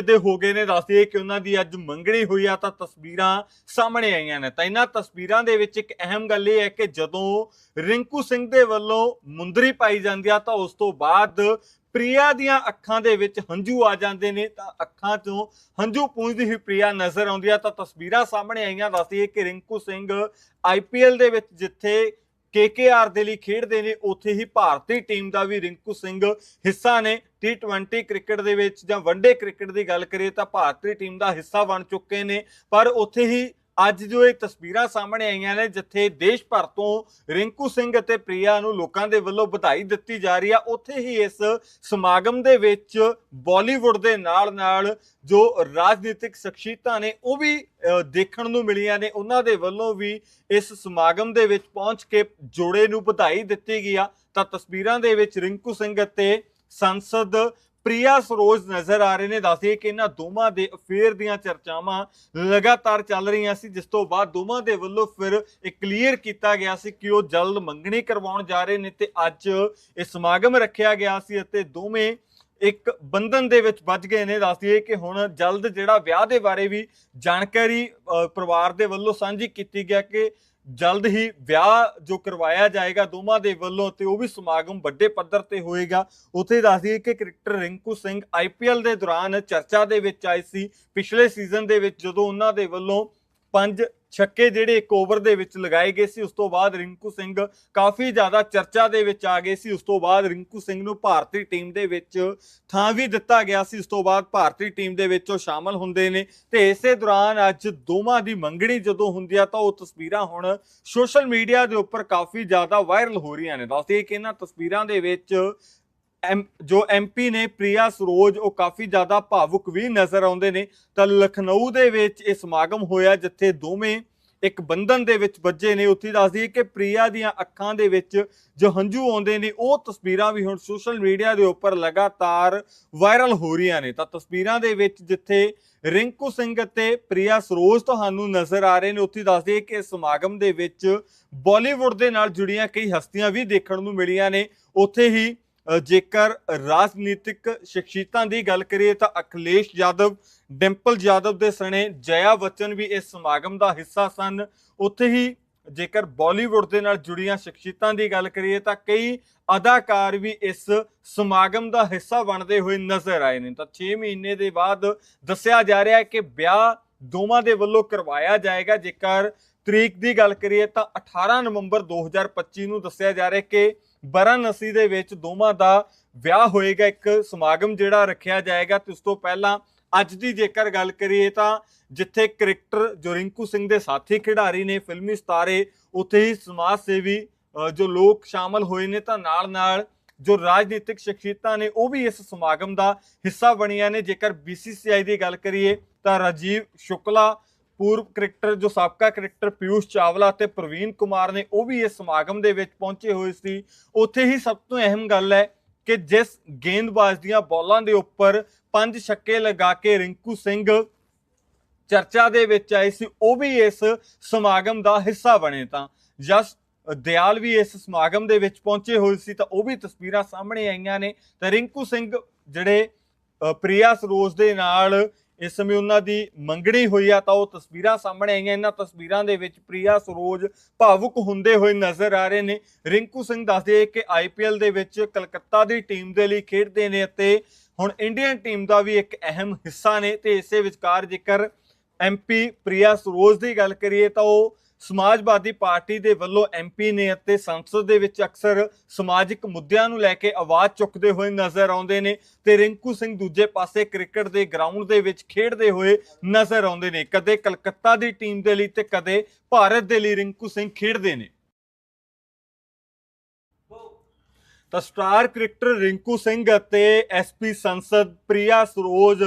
ਦੇ ਹੋ ਗਏ ਨੇ, ਦੱਸਦੇ ਕਿ ਉਹਨਾਂ ਦੀ ਅੱਜ ਮੰਗਣੀ ਹੋਈ ਆ ਤਾਂ ਤਸਵੀਰਾਂ ਸਾਹਮਣੇ ਆਈਆਂ ਨੇ। ਤਾਂ ਇਹਨਾਂ ਤਸਵੀਰਾਂ ਦੇ ਵਿੱਚ ਇੱਕ ਅਹਿਮ ਗੱਲ ਇਹ ਹੈ ਕਿ ਜਦੋਂ ਰਿੰਕੂ ਸਿੰਘ ਦੇ ਵੱਲੋਂ ਮੁੰਦਰੀ ਪਾਈ ਜਾਂਦੀ ਆ ਤਾਂ ਉਸ ਤੋਂ ਬਾਅਦ ਪ੍ਰਿਆ ਦੀਆਂ ਅੱਖਾਂ ਦੇ ਵਿੱਚ ਹੰਝੂ ਆ ਜਾਂਦੇ ਨੇ ਤਾਂ ਅੱਖਾਂ ਚੋਂ ਹੰਝੂ ਪੂੰਝਦੀ ਹੋਈ ਪ੍ਰਿਆ ਨਜ਼ਰ ਆਉਂਦੀ ਆ ਤਾਂ ਤਸਵੀਰਾਂ ਸਾਹਮਣੇ ਆਈਆਂ, ਦੱਸਦੀ ਕਿ ਰਿੰਕੂ ਸਿੰਘ ਆਈਪੀਐਲ ਦੇ ਵਿੱਚ ਜਿੱਥੇ ਕੇਕੇਆਰ ਦੇ ਲਈ ਖੇਡਦੇ ਨੇ, ਉੱਥੇ ਹੀ ਭਾਰਤੀ ਟੀਮ ਦਾ ਵੀ ਰਿੰਕੂ ਸਿੰਘ ਹਿੱਸਾ ਨੇ। T20 ਕ੍ਰਿਕਟ ਦੇ ਵਿੱਚ ਜਾਂ ਵਨਡੇ ਕ੍ਰਿਕਟ ਦੀ ਗੱਲ ਕਰੀਏ ਤਾਂ ਭਾਰਤੀ ਟੀਮ ਦਾ ਹਿੱਸਾ ਬਣ ਚੁੱਕੇ ਨੇ। ਪਰ ਉੱਥੇ ਹੀ ਅੱਜ ਜੋ ਇਹ ਤਸਵੀਰਾਂ ਸਾਹਮਣੇ ਆਈਆਂ ਨੇ, ਜਿੱਥੇ ਦੇਸ਼ ਭਰ ਤੋਂ ਰਿੰਕੂ ਸਿੰਘ ਅਤੇ ਪ੍ਰਿਆ ਨੂੰ ਲੋਕਾਂ ਦੇ ਵੱਲੋਂ ਵਧਾਈ ਦਿੱਤੀ ਜਾ ਰਹੀ ਆ, ਉੱਥੇ ਹੀ ਇਸ ਸਮਾਗਮ ਦੇ ਵਿੱਚ ਬਾਲੀਵੁੱਡ ਦੇ ਨਾਲ-ਨਾਲ ਜੋ ਰਾਜਨੀਤਿਕ ਸ਼ਖਸੀਅਤਾਂ ਨੇ, ਉਹ ਵੀ ਦੇਖਣ ਨੂੰ ਮਿਲੀਆਂ ਨੇ। ਉਹਨਾਂ ਦੇ ਵੱਲੋਂ ਵੀ ਇਸ ਸਮਾਗਮ ਦੇ ਵਿੱਚ ਪਹੁੰਚ ਕੇ ਜੋੜੇ ਨੂੰ ਵਧਾਈ ਦਿੱਤੀ ਗਈ ਆ। ਤਾਂ ਤਸਵੀਰਾਂ ਦੇ ਵਿੱਚ ਰਿੰਕੂ ਸਿੰਘ ਅਤੇ ਸੰਸਦ ਪ੍ਰਿਆ ਸਰੋਜ ਨਜ਼ਰ ਆ ਰਹੇ ਨੇ ਦੱਸਦੇ ਕਿ ਇਹਨਾਂ ਦੋਵਾਂ ਦੇ ਅਫੇਅਰ ਦੀਆਂ ਚਰਚਾਵਾਂ ਲਗਾਤਾਰ ਚੱਲ ਰਹੀਆਂ ਸੀ ਜਿਸ ਤੋਂ ਬਾਅਦ ਦੋਵਾਂ ਦੇ ਵੱਲੋਂ ਫਿਰ ਇਹ ਕਲੀਅਰ ਕੀਤਾ ਗਿਆ ਸੀ ਕਿ ਉਹ ਜਲਦ ਮੰਗਣੀ ਕਰਵਾਉਣ ਜਾ ਰਹੇ ਨੇ ਤੇ ਅੱਜ ਇਹ ਸਮਾਗਮ ਰੱਖਿਆ ਗਿਆ ਸੀ ਅਤੇ ਦੋਵੇਂ ਇੱਕ ਬੰਧਨ ਦੇ ਵਿੱਚ ਵੱਜ ਗਏ ਨੇ। ਦੱਸਦੀ ਕਿ ਹੁਣ ਜਲਦ ਜਿਹੜਾ ਵਿਆਹ ਦੇ ਬਾਰੇ ਵੀ ਜਾਣਕਾਰੀ ਅ, ਪਰਿਵਾਰ ਦੇ ਵੱਲੋਂ ਸਾਂਝੀ ਕੀਤੀ ਗਿਆ ਕਿ ਜਲਦ ਹੀ ਵਿਆਹ ਜੋ ਕਰਵਾਇਆ ਜਾਏਗਾ ਦੋਵਾਂ ਦੇ ਵੱਲੋਂ ਤੇ ਉਹ ਵੀ ਸਮਾਗਮ ਵੱਡੇ ਪੱਧਰ ਤੇ ਹੋਏਗਾ। ਉੱਥੇ ਦੱਸਦੀ ਕਿ ਕ੍ਰਿਕਟਰ ਰਿੰਕੂ ਸਿੰਘ ਆਈਪੀਐਲ ਦੇ ਦੌਰਾਨ ਚਰਚਾ ਦੇ ਵਿੱਚ ਆਏ ਸੀ। ਪਿਛਲੇ ਸੀਜ਼ਨ ਦੇ ਵਿੱਚ ਜਦੋਂ ਉਹਨਾਂ ਦੇ ਵੱਲੋਂ ਪੰਜ ਛੱਕੇ ਜਿਹੜੇ ਇੱਕ ਓਵਰ ਦੇ ਵਿੱਚ ਲਗਾਏ ਗਏ ਸੀ, ਉਸ ਤੋਂ ਬਾਅਦ ਰਿੰਕੂ ਸਿੰਘ ਕਾਫੀ ਜ਼ਿਆਦਾ ਚਰਚਾ ਦੇ ਵਿੱਚ ਆ ਗਏ ਸੀ। ਉਸ ਤੋਂ ਬਾਅਦ ਰਿੰਕੂ ਸਿੰਘ ਨੂੰ ਭਾਰਤੀ ਟੀਮ ਦੇ ਵਿੱਚ ਥਾਂ ਵੀ ਦਿੱਤਾ ਗਿਆ ਸੀ। ਉਸ ਤੋਂ ਬਾਅਦ ਭਾਰਤੀ ਟੀਮ ਦੇ ਵਿੱਚ ਉਹ ਸ਼ਾਮਲ ਹੁੰਦੇ ਨੇ ਤੇ ਇਸੇ ਦੌਰਾਨ ਅੱਜ ਦੋਵਾਂ ਦੀ ਮੰਗਣੀ ਜਦੋਂ ਹੁੰਦੀ ਆ, ਤਾਂ ਉਹ ਤਸਵੀਰਾਂ ਹੁਣ ਸੋਸ਼ਲ ਮੀਡੀਆ ਦੇ ਉੱਪਰ ਕਾਫੀ ਜ਼ਿਆਦਾ ਵਾਇਰਲ ਹੋ ਰਹੀਆਂ ਨੇ। ਦੱਸਦੇ ਕਿ ਇਹਨਾਂ ਤਸਵੀਰਾਂ ਦੇ ਵਿੱਚ ਜੋ ਐਮਪੀ ਨੇ ਪ੍ਰਿਆ ਸਰੋਜ, ਉਹ ਕਾਫੀ ਜ਼ਿਆਦਾ ਭਾਵੁਕ ਵੀ ਨਜ਼ਰ ਆਉਂਦੇ ਨੇ। ਤਾਂ ਲਖਨਊ ਦੇ ਵਿੱਚ ਇਹ ਸਮਾਗਮ ਹੋਇਆ, ਜਿੱਥੇ ਦੋਵੇਂ ਇੱਕ ਬੰਧਨ ਦੇ ਵਿੱਚ ਵੱਜੇ ਨੇ। ਉੱਥੇ ਦੱਸਦੀ ਹੈ ਕਿ ਪ੍ਰਿਆ ਦੀਆਂ ਅੱਖਾਂ ਦੇ ਵਿੱਚ ਜੋ ਹੰਝੂ ਆਉਂਦੇ ਨੇ, ਉਹ ਤਸਵੀਰਾਂ ਵੀ ਹੁਣ ਸੋਸ਼ਲ ਮੀਡੀਆ ਦੇ ਉੱਪਰ ਲਗਾਤਾਰ ਵਾਇਰਲ ਹੋ ਰਹੀਆਂ ਨੇ। ਤਾਂ ਤਸਵੀਰਾਂ ਦੇ ਵਿੱਚ ਜਿੱਥੇ ਰਿੰਕੂ ਸਿੰਘ ਅਤੇ ਪ੍ਰਿਆ ਸਰੋਜ ਤੁਹਾਨੂੰ ਨਜ਼ਰ ਆ ਰਹੇ ਨੇ, ਉੱਥੇ ਦੱਸਦੀ ਹੈ ਕਿ ਸਮਾਗਮ ਦੇ ਵਿੱਚ ਬਾਲੀਵੁੱਡ ਦੇ ਨਾਲ ਜੁੜੀਆਂ ਕਈ ਹਸਤੀਆਂ ਵੀ ਦੇਖਣ ਨੂੰ ਮਿਲੀਆਂ ਨੇ। ਉੱਥੇ ਹੀ ਜੇਕਰ ਰਾਜਨੀਤਿਕ ਸ਼ਖਸੀਅਤਾਂ ਦੀ ਗੱਲ ਕਰੀਏ ਤਾਂ ਅਖਿਲੇਸ਼ ਯਾਦਵ, ਡਿੰਪਲ ਯਾਦਵ ਦੇ ਸਣੇ ਜਇਆ ਬਚਨ ਵੀ ਇਸ ਸਮਾਗਮ ਦਾ ਹਿੱਸਾ ਸਨ। ਉੱਥੇ ਹੀ ਜੇਕਰ ਬਾਲੀਵੁੱਡ ਦੇ ਨਾਲ ਜੁੜੀਆਂ ਸ਼ਖਸੀਅਤਾਂ ਦੀ ਗੱਲ ਕਰੀਏ ਤਾਂ ਕਈ ਅਦਾਕਾਰ ਵੀ ਇਸ ਸਮਾਗਮ ਦਾ ਹਿੱਸਾ ਬਣਦੇ ਹੋਏ ਨਜ਼ਰ ਆਏ ਨੇ। ਤਾਂ 6 ਮਹੀਨੇ ਦੇ ਬਾਅਦ ਦੱਸਿਆ ਜਾ ਰਿਹਾ ਹੈ ਕਿ ਵਿਆਹ ਦੋਵਾਂ ਦੇ ਵੱਲੋਂ ਕਰਵਾਇਆ ਜਾਏਗਾ। ਜੇਕਰ ਤਰੀਕ ਦੀ ਗੱਲ ਕਰੀਏ ਤਾਂ 18 ਨਵੰਬਰ 2025 ਨੂੰ ਦੱਸਿਆ ਜਾ ਰਿਹਾ ਕਿ ਵਾਰਾਣਸੀ ਦੇ ਵਿੱਚ ਦੋਵਾਂ ਦਾ ਵਿਆਹ ਹੋਏਗਾ, ਇੱਕ ਸਮਾਗਮ ਜਿਹੜਾ ਰੱਖਿਆ ਜਾਏਗਾ ਤੇ ਉਸ ਤੋਂ ਪਹਿਲਾਂ ਅੱਜ ਦੀ ਜੇਕਰ ਗੱਲ ਕਰੀਏ ਤਾਂ ਜਿੱਥੇ ਕ੍ਰਿਕਟਰ ਜੋ ਰਿੰਕੂ ਸਿੰਘ ਦੇ ਸਾਥੀ ਖਿਡਾਰੀ ਨੇ ਫਿਲਮੀ ਸਤਾਰੇ, ਉੱਥੇ ਹੀ ਸਮਾਜ ਸੇਵੀ ਜੋ ਲੋਕ ਸ਼ਾਮਲ ਹੋਏ ਨੇ ਤਾਂ ਨਾਲ ਨਾਲ ਜੋ ਰਾਜਨੀਤਿਕ ਸ਼ਖਸੀਅਤਾਂ ਨੇ, ਉਹ ਵੀ ਇਸ ਸਮਾਗਮ ਦਾ ਹਿੱਸਾ ਬਣੀਆਂ ਨੇ। ਜੇਕਰ BCCI ਦੀ ਗੱਲ ਕਰੀਏ ਤਾਂ ਰਾਜੀਵ ਸ਼ੁਕਲਾ ਪੂਰਵ ਕ੍ਰਿਕਟਰ, ਜੋ ਸਾਬਕਾ ਕ੍ਰਿਕਟਰ ਪਿਊਸ਼ ਚਾਵਲਾ ਅਤੇ ਪ੍ਰਵੀਨ ਕੁਮਾਰ ਨੇ, ਉਹ ਵੀ ਇਸ ਸਮਾਗਮ ਦੇ ਵਿੱਚ ਪਹੁੰਚੇ ਹੋਏ ਸੀ। ਉੱਥੇ ਹੀ ਸਭ ਤੋਂ ਅਹਿਮ ਗੱਲ ਹੈ ਕਿ ਜਿਸ ਗੇਂਦਬਾਜ਼ ਦੀਆਂ ਬਾਲਾਂ ਦੇ ਉੱਪਰ ਪੰਜ ਛੱਕੇ ਲਗਾ ਕੇ ਰਿੰਕੂ ਸਿੰਘ ਚਰਚਾ ਦੇ ਵਿੱਚ ਆਏ ਸੀ, ਉਹ ਵੀ ਇਸ ਸਮਾਗਮ ਦਾ ਹਿੱਸਾ ਬਣੇ ਤਾਂ। ਜਸ ਦਿਆਲ ਵੀ ਇਸ ਸਮਾਗਮ ਦੇ ਵਿੱਚ ਪਹੁੰਚੇ ਹੋਏ ਸੀ, ਤਾਂ ਉਹ ਵੀ ਤਸਵੀਰਾਂ ਸਾਹਮਣੇ ਆਈਆਂ ਨੇ। ਤਾਂ ਰਿੰਕੂ ਸਿੰਘ, ਜਿਹੜੇ ਪ੍ਰਿਆ ਸਰੋਜ ਦੇ ਨਾਲ ਇਸ ਸਮੇਂ ਉਹਨਾਂ ਦੀ ਮੰਗਣੀ ਹੋਈ ਆ ਤਾਂ ਉਹ ਤਸਵੀਰਾਂ ਸਾਹਮਣੇ ਆਈਆਂ। ਇਹਨਾਂ ਤਸਵੀਰਾਂ ਦੇ ਵਿੱਚ ਪ੍ਰਿਆ, ਸਰੋਜ ਭਾਵੁਕ ਹੁੰਦੇ ਹੋਏ ਨਜ਼ਰ ਆ ਰਹੇ ਨੇ। ਰਿੰਕੂ ਸਿੰਘ ਦੱਸਦੇ ਕਿ ਆਈਪੀਐਲ ਦੇ ਵਿੱਚ ਕਲਕੱਤਾ ਦੀ ਟੀਮ ਦੇ ਲਈ ਖੇਡਦੇ ਨੇ ਅਤੇ ਹੁਣ ਇੰਡੀਅਨ ਟੀਮ ਦਾ ਵੀ ਇੱਕ ਅਹਿਮ ਹਿੱਸਾ ਨੇ। ਤੇ ਇਸੇ ਵਿਚਕਾਰ ਜੇਕਰ ਐਮਪੀ ਪ੍ਰਿਆ, ਸਰੋਜ ਦੀ ਗੱਲ ਕਰੀਏ ਤਾਂ ਉਹ ਸਮਾਜਵਾਦੀ ਪਾਰਟੀ ਦੇ ਵੱਲੋਂ ਐਮਪੀ ਨੇ ਅਤੇ ਸੰਸਦ ਦੇ ਵਿੱਚ ਅਕਸਰ ਸਮਾਜਿਕ ਮੁੱਦਿਆਂ ਨੂੰ ਲੈ ਕੇ ਆਵਾਜ਼ ਚੁੱਕਦੇ ਹੋਏ ਨਜ਼ਰ ਆਉਂਦੇ ਨੇ ਤੇ ਰਿੰਕੂ ਸਿੰਘ ਦੂਜੇ ਪਾਸੇ ਕ੍ਰਿਕਟ ਦੇ ਗਰਾਊਂਡ ਦੇ ਵਿੱਚ ਖੇਡਦੇ ਹੋਏ ਨਜ਼ਰ ਆਉਂਦੇ ਨੇ। ਕਦੇ ਕਲਕੱਤਾ ਦੀ ਟੀਮ ਦੇ ਲਈ ਤੇ ਕਦੇ ਭਾਰਤ ਦੇ ਲਈ ਰਿੰਕੂ ਸਿੰਘ ਖੇਡਦੇ ਨੇ। ਤਾਂ ਸਟਾਰ ਕ੍ਰਿਕਟਰ ਰਿੰਕੂ ਸਿੰਘ ਅਤੇ ਐਸਪੀ ਸੰਸਦ ਪ੍ਰਿਆ ਸਰੋਜ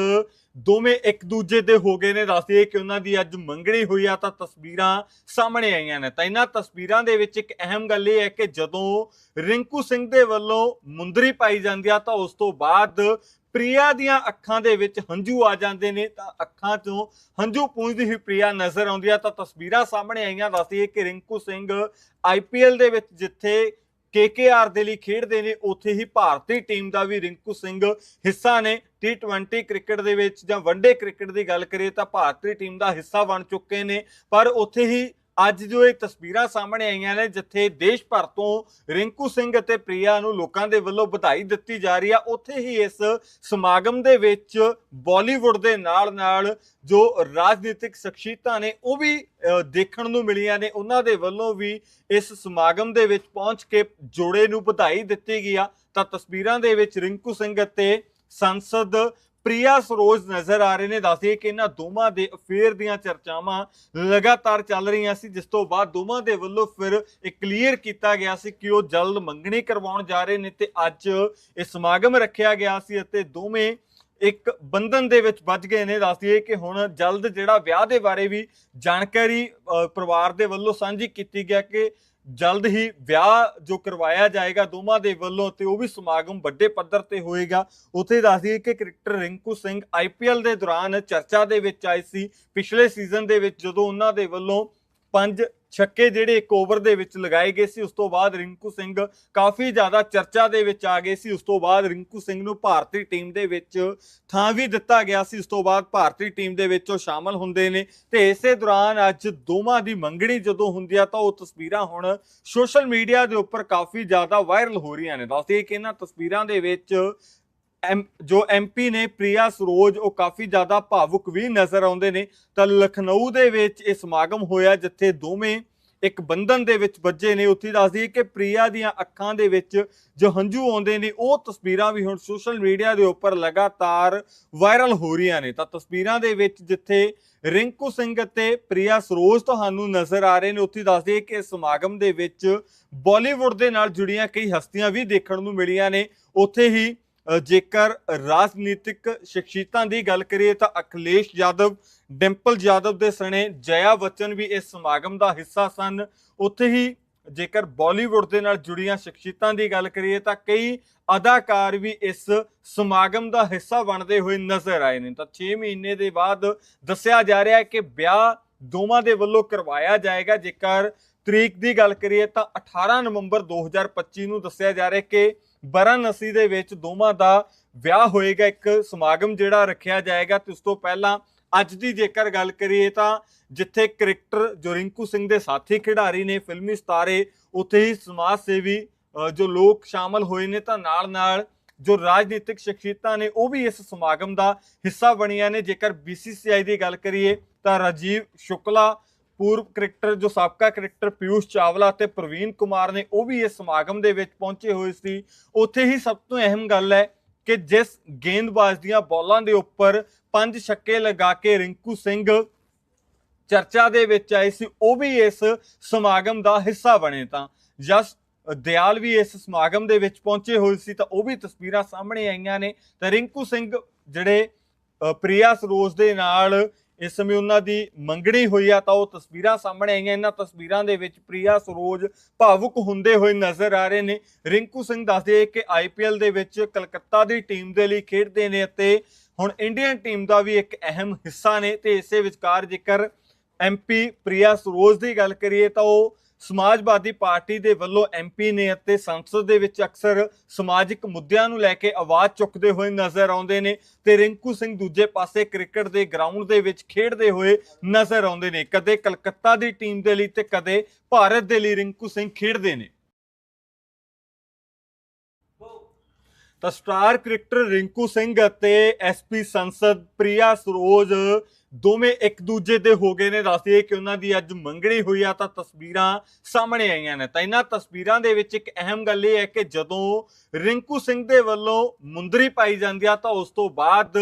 ਦੋਵੇਂ ਇੱਕ ਦੂਜੇ ਦੇ ਹੋ ਗਏ ਨੇ। ਦੱਸਦੇ ਕਿ ਉਹਨਾਂ ਦੀ ਅੱਜ ਮੰਗਣੀ ਹੋਈ ਆ ਤਾਂ ਤਸਵੀਰਾਂ ਸਾਹਮਣੇ ਆਈਆਂ ਨੇ। ਤਾਂ ਇਹਨਾਂ ਤਸਵੀਰਾਂ ਦੇ ਵਿੱਚ ਇੱਕ ਅਹਿਮ ਗੱਲ ਇਹ ਹੈ ਕਿ ਜਦੋਂ ਰਿੰਕੂ ਸਿੰਘ ਦੇ ਵੱਲੋਂ ਮੁੰਦਰੀ ਪਾਈ ਜਾਂਦੀ ਆ ਤਾਂ ਉਸ ਤੋਂ ਬਾਅਦ ਪ੍ਰਿਆ ਦੀਆਂ ਅੱਖਾਂ ਦੇ ਵਿੱਚ ਹੰਝੂ ਆ ਜਾਂਦੇ ਨੇ। ਤਾਂ ਅੱਖਾਂ 'ਚੋਂ ਹੰਝੂ ਪੂੰਝਦੀ ਹੋਈ ਪ੍ਰਿਆ ਨਜ਼ਰ ਆਉਂਦੀ ਆ ਤਾਂ ਤਸਵੀਰਾਂ ਸਾਹਮਣੇ ਆਈਆਂ। ਦੱਸਦੀ ਹੈ ਕਿ ਰਿੰਕੂ ਸਿੰਘ ਆਈਪੀਐਲ ਦੇ ਵਿੱਚ ਜਿੱਥੇ ਕੇਕੇਆਰ ਦੇ ਲਈ ਖੇਡਦੇ ਨੇ, ਉੱਥੇ ਹੀ ਭਾਰਤੀ ਟੀਮ ਦਾ ਵੀ ਰਿੰਕੂ ਸਿੰਘ ਹਿੱਸਾ ਨੇ। T20 ਕ੍ਰਿਕਟ ਦੇ ਵਿੱਚ ਜਾਂ ਵਨਡੇ ਕ੍ਰਿਕਟ ਦੀ ਗੱਲ ਕਰੀਏ ਤਾਂ ਭਾਰਤੀ ਟੀਮ ਦਾ ਹਿੱਸਾ ਬਣ ਚੁੱਕੇ ਨੇ। ਪਰ ਉੱਥੇ ਹੀ ਅੱਜ ਜੋ ਇਹ ਤਸਵੀਰਾਂ ਸਾਹਮਣੇ ਆਈਆਂ ਨੇ, ਜਿੱਥੇ ਦੇਸ਼ ਭਰ ਤੋਂ ਰਿੰਕੂ ਸਿੰਘ ਅਤੇ ਪ੍ਰਿਆ ਨੂੰ ਲੋਕਾਂ ਦੇ ਵੱਲੋਂ ਵਧਾਈ ਦਿੱਤੀ ਜਾ ਰਹੀ ਆ, ਉੱਥੇ ਹੀ ਇਸ ਸਮਾਗਮ ਦੇ ਵਿੱਚ ਬਾਲੀਵੁੱਡ ਦੇ ਨਾਲ ਨਾਲ ਜੋ ਰਾਜਨੀਤਿਕ ਸ਼ਖਸੀਅਤਾਂ ਨੇ, ਉਹ ਵੀ ਦੇਖਣ ਨੂੰ ਮਿਲੀਆਂ ਨੇ। ਉਹਨਾਂ ਦੇ ਵੱਲੋਂ ਵੀ ਇਸ ਸਮਾਗਮ ਦੇ ਵਿੱਚ ਪਹੁੰਚ ਕੇ ਜੋੜੇ ਨੂੰ ਵਧਾਈ ਦਿੱਤੀ ਗਈ ਆ। ਤਾਂ ਤਸਵੀਰਾਂ ਦੇ ਵਿੱਚ ਰਿੰਕੂ ਸਿੰਘ ਅਤੇ ਸੰਸਦ ਪ੍ਰਿਆ ਸਰੋਜ ਨਜ਼ਰ ਆ ਰਹੇ ਨੇ ਦੱਸਦੇ ਕਿ ਇਹਨਾਂ ਦੋਵਾਂ ਦੇ ਅਫੇਅਰ ਦੀਆਂ ਚਰਚਾਵਾਂ ਲਗਾਤਾਰ ਚੱਲ ਰਹੀਆਂ ਸੀ ਜਿਸ ਤੋਂ ਬਾਅਦ ਦੋਵਾਂ ਦੇ ਵੱਲੋਂ ਫਿਰ ਇਹ ਕਲੀਅਰ ਕੀਤਾ ਗਿਆ ਸੀ ਕਿ ਉਹ ਜਲਦ ਮੰਗਣੀ ਕਰਵਾਉਣ ਜਾ ਰਹੇ ਨੇ ਤੇ ਅੱਜ ਇਹ ਸਮਾਗਮ ਰੱਖਿਆ ਗਿਆ ਸੀ ਅਤੇ ਦੋਵੇਂ ਇੱਕ ਬੰਧਨ ਦੇ ਵਿੱਚ ਵੱਜ ਗਏ ਨੇ। ਦੱਸਦੀਏ ਕਿ ਹੁਣ ਜਲਦ ਜਿਹੜਾ ਵਿਆਹ ਦੇ ਬਾਰੇ ਵੀ ਜਾਣਕਾਰੀ ਅ, ਪਰਿਵਾਰ ਦੇ ਵੱਲੋਂ ਸਾਂਝੀ ਕੀਤੀ ਗਿਆ ਕਿ ਜਲਦ ਹੀ ਵਿਆਹ ਜੋ ਕਰਵਾਇਆ ਜਾਏਗਾ ਦੋਵਾਂ ਦੇ ਵੱਲੋਂ ਤੇ ਉਹ ਵੀ ਸਮਾਗਮ ਵੱਡੇ ਪੱਧਰ ਤੇ ਹੋਏਗਾ। ਉੱਥੇ ਦੱਸ ਦਈਏ ਕਿ ਕ੍ਰਿਕਟਰ ਰਿੰਕੂ ਸਿੰਘ ਆਈਪੀਐਲ ਦੇ ਦੌਰਾਨ ਚਰਚਾ ਦੇ ਵਿੱਚ ਆਏ ਸੀ। ਪਿਛਲੇ ਸੀਜ਼ਨ ਦੇ ਵਿੱਚ ਜਦੋਂ ਉਹਨਾਂ ਦੇ ਵੱਲੋਂ ਪੰਜ ਛੱਕੇ ਜਿਹੜੇ ਇੱਕ ਓਵਰ ਦੇ ਵਿੱਚ ਲਗਾਏ ਗਏ ਸੀ, ਉਸ ਤੋਂ ਬਾਅਦ ਰਿੰਕੂ ਸਿੰਘ ਕਾਫੀ ਜ਼ਿਆਦਾ ਚਰਚਾ ਦੇ ਵਿੱਚ ਆ ਗਏ ਸੀ। ਉਸ ਤੋਂ ਬਾਅਦ ਰਿੰਕੂ ਸਿੰਘ ਨੂੰ ਭਾਰਤੀ ਟੀਮ ਦੇ ਵਿੱਚ ਥਾਂ ਵੀ ਦਿੱਤਾ ਗਿਆ ਸੀ। ਉਸ ਤੋਂ ਬਾਅਦ ਭਾਰਤੀ ਟੀਮ ਦੇ ਵਿੱਚ ਉਹ ਸ਼ਾਮਲ ਹੁੰਦੇ ਨੇ ਤੇ ਇਸੇ ਦੌਰਾਨ ਅੱਜ ਦੋਵਾਂ ਦੀ ਮੰਗਣੀ ਜਦੋਂ ਹੁੰਦੀ ਆ ਤਾਂ ਉਹ ਤਸਵੀਰਾਂ ਹੁਣ ਸੋਸ਼ਲ ਮੀਡੀਆ ਦੇ ਉੱਪਰ ਕਾਫੀ ਜ਼ਿਆਦਾ ਵਾਇਰਲ ਹੋ ਰਹੀਆਂ ਨੇ। ਦੱਸਦੇ ਕਿ ਇਹਨਾਂ ਤਸਵੀਰਾਂ ਦੇ ਵਿੱਚ ਜੋ ਐਮਪੀ ਨੇ ਪ੍ਰਿਆ ਸਰੋਜ, ਉਹ ਕਾਫੀ ਜ਼ਿਆਦਾ ਭਾਵੁਕ ਵੀ ਨਜ਼ਰ ਆਉਂਦੇ ਨੇ। ਤਾਂ ਲਖਨਊ ਦੇ ਵਿੱਚ ਇਹ ਸਮਾਗਮ ਹੋਇਆ, ਜਿੱਥੇ ਦੋਵੇਂ ਇੱਕ ਬੰਧਨ ਦੇ ਵਿੱਚ ਵੱਜੇ ਨੇ। ਉੱਥੇ ਦੱਸਦੀ ਹੈ ਕਿ ਪ੍ਰਿਆ ਦੀਆਂ ਅੱਖਾਂ ਦੇ ਵਿੱਚ ਜੋ ਹੰਝੂ ਆਉਂਦੇ ਨੇ, ਉਹ ਤਸਵੀਰਾਂ ਵੀ ਹੁਣ ਸੋਸ਼ਲ ਮੀਡੀਆ ਦੇ ਉੱਪਰ ਲਗਾਤਾਰ ਵਾਇਰਲ ਹੋ ਰਹੀਆਂ ਨੇ। ਤਾਂ ਤਸਵੀਰਾਂ ਦੇ ਵਿੱਚ ਜਿੱਥੇ ਰਿੰਕੂ ਸਿੰਘ ਅਤੇ ਪ੍ਰਿਆ ਸਰੋਜ ਤੁਹਾਨੂੰ ਨਜ਼ਰ ਆ ਰਹੇ ਨੇ, ਉੱਥੇ ਦੱਸਦੀ ਹੈ ਕਿ ਇਸ ਸਮਾਗਮ ਦੇ ਵਿੱਚ ਬਾਲੀਵੁੱਡ ਦੇ ਨਾਲ ਜੁੜੀਆਂ ਕਈ ਹਸਤੀਆਂ ਵੀ ਦੇਖਣ ਨੂੰ ਮਿਲੀਆਂ ਨੇ। ਉੱਥੇ ਹੀ ਜੇਕਰ ਰਾਜਨੀਤਿਕ ਸ਼ਖਸੀਅਤਾਂ ਦੀ ਗੱਲ ਕਰੀਏ ਤਾਂ ਅਖਿਲੇਸ਼ ਯਾਦਵ, ਡਿੰਪਲ ਯਾਦਵ ਦੇ ਸਣੇ ਜਇਆ ਬੱਚਨ ਵੀ ਇਸ ਸਮਾਗਮ ਦਾ ਹਿੱਸਾ ਸਨ। ਉੱਥੇ ਹੀ ਜੇਕਰ ਬਾਲੀਵੁੱਡ ਦੇ ਨਾਲ ਜੁੜੀਆਂ ਸ਼ਖਸੀਅਤਾਂ ਦੀ ਗੱਲ ਕਰੀਏ ਤਾਂ ਕਈ ਅਦਾਕਾਰ ਵੀ ਇਸ ਸਮਾਗਮ ਦਾ ਹਿੱਸਾ ਬਣਦੇ ਹੋਏ ਨਜ਼ਰ ਆਏ ਨੇ। ਤਾਂ 6 ਮਹੀਨੇ ਦੇ ਬਾਅਦ ਦੱਸਿਆ ਜਾ ਰਿਹਾ ਹੈ ਕਿ ਵਿਆਹ ਦੋਵਾਂ ਦੇ ਵੱਲੋਂ ਕਰਵਾਇਆ ਜਾਏਗਾ। ਜੇਕਰ ਤਰੀਕ ਦੀ ਗੱਲ ਕਰੀਏ ਤਾਂ 18 ਨਵੰਬਰ 2025 ਨੂੰ ਦੱਸਿਆ ਜਾ ਰਿਹਾ ਕਿ ਵਾਰਾਣਸੀ ਦੇ ਵਿੱਚ ਦੋਵਾਂ ਦਾ ਵਿਆਹ ਹੋਏਗਾ, ਇੱਕ ਸਮਾਗਮ ਜਿਹੜਾ ਰੱਖਿਆ ਜਾਏਗਾ ਤੇ ਉਸ ਤੋਂ ਪਹਿਲਾਂ ਅੱਜ ਦੀ ਜੇਕਰ ਗੱਲ ਕਰੀਏ ਤਾਂ ਜਿੱਥੇ ਕ੍ਰਿਕਟਰ ਜੋ ਰਿੰਕੂ ਸਿੰਘ ਦੇ ਸਾਥੀ ਖਿਡਾਰੀ ਨੇ ਫਿਲਮੀ ਸਤਾਰੇ, ਉੱਥੇ ਹੀ ਸਮਾਜ ਸੇਵੀ ਜੋ ਲੋਕ ਸ਼ਾਮਲ ਹੋਏ ਨੇ ਤਾਂ ਨਾਲ ਨਾਲ ਜੋ ਰਾਜਨੀਤਿਕ ਸ਼ਖਸੀਅਤਾਂ ਨੇ, ਉਹ ਵੀ ਇਸ ਸਮਾਗਮ ਦਾ ਹਿੱਸਾ ਬਣੀਆਂ ਨੇ। ਜੇਕਰ BCCI ਦੀ ਗੱਲ ਕਰੀਏ ਤਾਂ ਰਾਜੀਵ ਸ਼ੁਕਲਾ ਪੂਰਵ ਕ੍ਰਿਕਟਰ, ਜੋ ਸਾਬਕਾ ਕ੍ਰਿਕਟਰ ਪਿਊਸ਼ ਚਾਵਲਾ ਅਤੇ ਪ੍ਰਵੀਨ ਕੁਮਾਰ ਨੇ ਉਹ ਵੀ ਇਸ ਸਮਾਗਮ ਦੇ ਵਿੱਚ ਪਹੁੰਚੇ ਹੋਏ ਸੀ। ਉੱਥੇ ਹੀ ਸਭ ਤੋਂ ਅਹਿਮ ਗੱਲ ਹੈ ਕਿ ਜਿਸ ਗੇਂਦਬਾਜ਼ ਦੀਆਂ ਬੋਲਾਂ ਦੇ ਉੱਪਰ ਪੰਜ ਛੱਕੇ ਲਗਾ ਕੇ ਰਿੰਕੂ ਸਿੰਘ ਚਰਚਾ ਦੇ ਵਿੱਚ ਆਏ ਸੀ, ਉਹ ਵੀ ਇਸ ਸਮਾਗਮ ਦਾ ਹਿੱਸਾ ਬਣੇ ਤਾਂ। ਜਸ ਦਿਆਲ ਵੀ ਇਸ ਸਮਾਗਮ ਦੇ ਵਿੱਚ ਪਹੁੰਚੇ ਹੋਏ ਸੀ ਤਾਂ ਉਹ ਵੀ ਤਸਵੀਰਾਂ ਸਾਹਮਣੇ ਆਈਆਂ ਨੇ। ਤਾਂ ਰਿੰਕੂ ਸਿੰਘ ਜਿਹੜੇ ਪ੍ਰਿਆ ਸਰੋਜ ਦੇ ਨਾਲ ਇਸ ਸਮੇਂ ਉਹਨਾਂ ਦੀ ਮੰਗਣੀ ਹੋਈ ਆ ਤਾਂ ਉਹ ਤਸਵੀਰਾਂ ਸਾਹਮਣੇ ਆਈਆਂ। ਇਹਨਾਂ ਤਸਵੀਰਾਂ ਦੇ ਵਿੱਚ ਪ੍ਰਿਆ, ਸਰੋਜ ਭਾਵੁਕ ਹੁੰਦੇ ਹੋਏ ਨਜ਼ਰ ਆ ਰਹੇ ਨੇ। ਰਿੰਕੂ ਸਿੰਘ ਦੱਸਦੇ ਕਿ ਆਈਪੀਐਲ ਦੇ ਵਿੱਚ ਕਲਕੱਤਾ ਦੀ ਟੀਮ ਦੇ ਲਈ ਖੇਡਦੇ ਨੇ ਅਤੇ ਹੁਣ ਇੰਡੀਅਨ ਟੀਮ ਦਾ ਵੀ ਇੱਕ ਅਹਿਮ ਹਿੱਸਾ ਨੇ। ਤੇ ਇਸੇ ਵਿਚਕਾਰ ਜੇਕਰ ਐਮਪੀ ਪ੍ਰਿਆ, ਸਰੋਜ ਦੀ ਗੱਲ ਕਰੀਏ ਤਾਂ ਉਹ ਸਮਾਜਵਾਦੀ ਪਾਰਟੀ ਦੇ ਵੱਲੋਂ ਐਮਪੀ ਨੇ ਅਤੇ ਸੰਸਦ ਦੇ ਵਿੱਚ ਅਕਸਰ ਸਮਾਜਿਕ ਮੁੱਦਿਆਂ ਨੂੰ ਲੈ ਕੇ ਆਵਾਜ਼ ਚੁੱਕਦੇ ਹੋਏ ਨਜ਼ਰ ਆਉਂਦੇ ਨੇ ਤੇ ਰਿੰਕੂ ਸਿੰਘ ਦੂਜੇ ਪਾਸੇ ਕ੍ਰਿਕਟ ਦੇ ਗਰਾਊਂਡ ਦੇ ਵਿੱਚ ਖੇਡਦੇ ਹੋਏ ਨਜ਼ਰ ਆਉਂਦੇ ਨੇ। ਕਦੇ ਕਲਕੱਤਾ ਦੀ ਟੀਮ ਦੇ ਲਈ ਤੇ ਕਦੇ ਭਾਰਤ ਦੇ ਲਈ ਰਿੰਕੂ ਸਿੰਘ ਖੇਡਦੇ ਨੇ। ਤਾਂ ਸਟਾਰ ਕ੍ਰਿਕਟਰ ਰਿੰਕੂ ਸਿੰਘ ਅਤੇ ਐਸਪੀ ਸੰਸਦ ਪ੍ਰਿਆ ਸਰੋਜ ਦੋਵੇਂ ਇੱਕ ਦੂਜੇ ਦੇ ਹੋ ਗਏ ਨੇ। ਦੱਸਦੇ ਕਿ ਉਹਨਾਂ ਦੀ ਅੱਜ ਮੰਗਣੀ ਹੋਈ ਆ ਤਾਂ ਤਸਵੀਰਾਂ ਸਾਹਮਣੇ ਆਈਆਂ ਨੇ। ਤਾਂ ਇਹਨਾਂ ਤਸਵੀਰਾਂ ਦੇ ਵਿੱਚ ਇੱਕ ਅਹਿਮ ਗੱਲ ਇਹ ਹੈ ਕਿ ਜਦੋਂ ਰਿੰਕੂ ਸਿੰਘ ਦੇ ਵੱਲੋਂ ਮੁੰਦਰੀ ਪਾਈ ਜਾਂਦੀ ਆ ਤਾਂ ਉਸ ਤੋਂ ਬਾਅਦ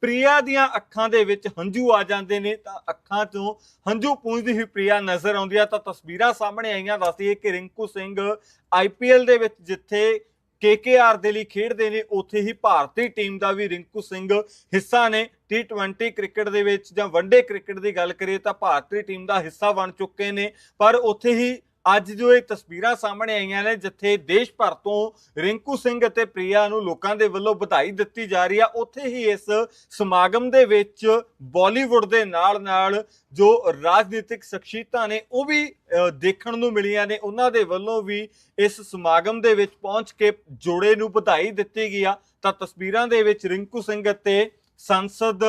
ਪ੍ਰਿਆ ਦੀਆਂ ਅੱਖਾਂ ਦੇ ਵਿੱਚ ਹੰਝੂ ਆ ਜਾਂਦੇ ਨੇ। ਤਾਂ ਅੱਖਾਂ ਤੋਂ ਹੰਝੂ ਪੂੰਝਦੀ ਹੋਈ ਪ੍ਰਿਆ ਨਜ਼ਰ ਆਉਂਦੀ ਆ ਤਾਂ ਤਸਵੀਰਾਂ ਸਾਹਮਣੇ ਆਈਆਂ। ਦੱਸਦੀ ਕਿ ਰਿੰਕੂ ਸਿੰਘ ਆਈਪੀਐਲ ਦੇ ਵਿੱਚ ਜਿੱਥੇ ਕੇਕੇਆਰ ਦੇ ਲਈ ਖੇਡਦੇ ਨੇ, ਉੱਥੇ ਹੀ ਭਾਰਤੀ ਟੀਮ ਦਾ ਵੀ ਰਿੰਕੂ ਸਿੰਘ ਹਿੱਸਾ ਨੇ। T20 ਕ੍ਰਿਕਟ ਦੇ ਵਿੱਚ ਜਾਂ ਵਨਡੇ ਕ੍ਰਿਕਟ ਦੀ ਗੱਲ ਕਰੀਏ ਤਾਂ ਭਾਰਤੀ ਟੀਮ ਦਾ ਹਿੱਸਾ ਬਣ ਚੁੱਕੇ ਨੇ। ਪਰ ਉੱਥੇ ਹੀ ਅੱਜ ਜੋ ਇਹ ਤਸਵੀਰਾਂ ਸਾਹਮਣੇ ਆਈਆਂ ਨੇ ਜਿੱਥੇ ਦੇਸ਼ ਭਰ ਤੋਂ ਰਿੰਕੂ ਸਿੰਘ ਅਤੇ ਪ੍ਰਿਆ ਨੂੰ ਲੋਕਾਂ ਦੇ ਵੱਲੋਂ ਵਧਾਈ ਦਿੱਤੀ ਜਾ ਰਹੀ ਆ ਉੱਥੇ ਹੀ ਇਸ ਸਮਾਗਮ ਦੇ ਵਿੱਚ ਬਾਲੀਵੁੱਡ ਦੇ ਨਾਲ ਨਾਲ ਜੋ ਰਾਜਨੀਤਿਕ ਸ਼ਖਸੀਅਤਾਂ ਨੇ ਉਹ ਵੀ ਅ, ਦੇਖਣ ਨੂੰ ਮਿਲੀਆਂ ਨੇ। ਉਹਨਾਂ ਦੇ ਵੱਲੋਂ ਵੀ ਇਸ ਸਮਾਗਮ ਦੇ ਵਿੱਚ ਪਹੁੰਚ ਕੇ ਜੋੜੇ ਨੂੰ ਵਧਾਈ ਦਿੱਤੀ ਗਈ ਆ। ਤਾਂ ਤਸਵੀਰਾਂ ਦੇ ਵਿੱਚ ਰਿੰਕੂ ਸਿੰਘ ਅਤੇ ਸੰਸਦ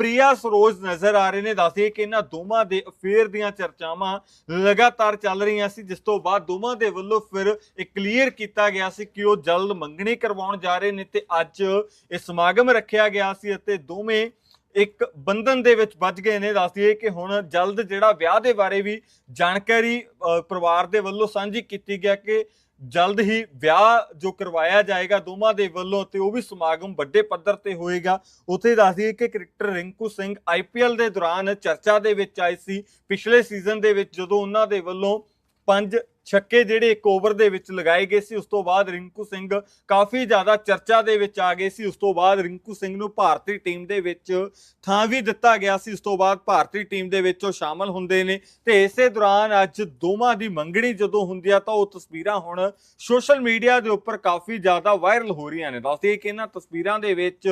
ਪ੍ਰਿਆ ਸਰੋਜ ਨਜ਼ਰ ਆ ਰਹੇ ਨੇ, ਦੱਸਦੇ ਕਿ ਇਹਨਾਂ ਦੋਵਾਂ ਦੇ ਅਫੇਅਰ ਦੀਆਂ ਚਰਚਾਵਾਂ ਲਗਾਤਾਰ ਚੱਲ ਰਹੀਆਂ ਸੀ, ਜਿਸ ਤੋਂ ਬਾਅਦ ਦੋਵਾਂ ਦੇ ਵੱਲੋਂ ਫਿਰ ਇਹ ਕਲੀਅਰ ਕੀਤਾ ਗਿਆ ਸੀ ਕਿ ਉਹ ਜਲਦ ਮੰਗਣੀ ਕਰਵਾਉਣ ਜਾ ਰਹੇ ਨੇ ਤੇ ਅੱਜ ਇਹ ਸਮਾਗਮ ਰੱਖਿਆ ਗਿਆ ਸੀ ਅਤੇ ਦੋਵੇਂ ਇੱਕ ਬੰਧਨ ਦੇ ਵਿੱਚ ਵੱਜ ਗਏ ਨੇ। ਦੱਸਦੀਏ ਕਿ ਹੁਣ ਜਲਦ ਜਿਹੜਾ ਵਿਆਹ ਦੇ ਬਾਰੇ ਵੀ ਜਾਣਕਾਰੀ ਪਰਿਵਾਰ ਦੇ ਵੱਲੋਂ ਸਾਂਝੀ ਕੀਤੀ ਗਿਆ ਕਿ ਜਲਦ ਹੀ ਵਿਆਹ ਜੋ ਕਰਵਾਇਆ ਜਾਏਗਾ ਦੋਵਾਂ ਦੇ ਵੱਲੋਂ ਤੇ ਉਹ ਵੀ ਸਮਾਗਮ ਵੱਡੇ ਪੱਧਰ ਤੇ ਹੋਏਗਾ। ਉੱਥੇ ਦੱਸ ਦਈਏ ਕਿ ਕ੍ਰਿਕਟਰ ਰਿੰਕੂ ਸਿੰਘ ਆਈਪੀਐਲ ਦੇ ਦੌਰਾਨ ਚਰਚਾ ਦੇ ਵਿੱਚ ਆਏ ਸੀ। ਪਿਛਲੇ ਸੀਜ਼ਨ ਦੇ ਵਿੱਚ ਜਦੋਂ ਉਹਨਾਂ ਦੇ ਵੱਲੋਂ ਪੰਜ ਛੱਕੇ ਜਿਹੜੇ ਇੱਕ ਓਵਰ ਦੇ ਵਿੱਚ ਲਗਾਏ ਗਏ ਸੀ, ਉਸ ਤੋਂ ਬਾਅਦ ਰਿੰਕੂ ਸਿੰਘ ਕਾਫੀ ਜ਼ਿਆਦਾ ਚਰਚਾ ਦੇ ਵਿੱਚ ਆ ਗਏ ਸੀ, ਉਸ ਤੋਂ ਬਾਅਦ ਰਿੰਕੂ ਸਿੰਘ ਨੂੰ ਭਾਰਤੀ ਟੀਮ ਦੇ ਵਿੱਚ ਥਾਂ ਵੀ ਦਿੱਤਾ ਗਿਆ ਸੀ, ਉਸ ਤੋਂ ਬਾਅਦ ਭਾਰਤੀ ਟੀਮ ਦੇ ਵਿੱਚ ਉਹ ਸ਼ਾਮਲ ਹੁੰਦੇ ਨੇ ਤੇ ਇਸੇ ਦੌਰਾਨ ਅੱਜ ਦੋਵਾਂ ਦੀ ਮੰਗਣੀ ਜਦੋਂ ਹੁੰਦੀ ਆ ਤਾਂ ਉਹ ਤਸਵੀਰਾਂ ਹੁਣ ਸੋਸ਼ਲ ਮੀਡੀਆ ਦੇ ਉੱਪਰ ਕਾਫੀ ਜ਼ਿਆਦਾ ਵਾਇਰਲ ਹੋ ਰਹੀਆਂ ਨੇ। ਦੱਸਦੇ ਕਿ ਇਹਨਾਂ ਤਸਵੀਰਾਂ ਦੇ ਵਿੱਚ